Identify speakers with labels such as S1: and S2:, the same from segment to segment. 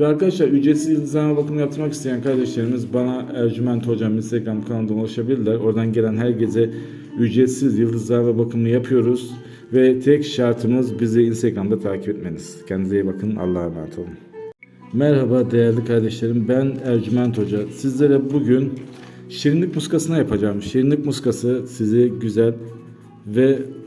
S1: Ve arkadaşlar ücretsiz yıldızlama bakımı yaptırmak isteyen kardeşlerimiz bana Ercüment Hocam Instagram kanalından ulaşabilirler. Oradan gelen herkese ücretsiz yıldızlama bakımı yapıyoruz. Ve tek şartımız bizi Instagram'da takip etmeniz. Kendinize iyi bakın. Allah'a emanet olun. Merhaba değerli kardeşlerim. Ben Ercüment Hoca. Sizlere bugün şirinlik muskasına yapacağım. Şirinlik muskası sizi güzel ve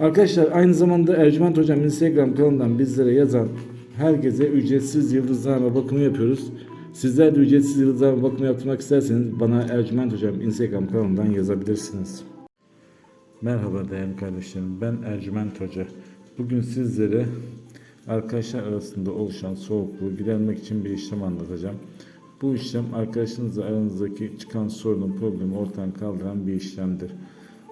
S1: Arkadaşlar aynı zamanda Ercüment Hocam Instagram kanalından bizlere yazan herkese ücretsiz yıldızlama bakımı yapıyoruz. Sizler de ücretsiz yıldızlama bakımı yaptırmak isterseniz bana Ercüment Hocam Instagram kanalından yazabilirsiniz. Merhaba değerli kardeşlerim. Ben Ercüment Hoca. Bugün sizlere arkadaşlar arasında oluşan soğukluğu gidermek için bir işlem anlatacağım. Bu işlem arkadaşınızla aranızdaki çıkan sorunu, problemi ortadan kaldıran bir işlemdir.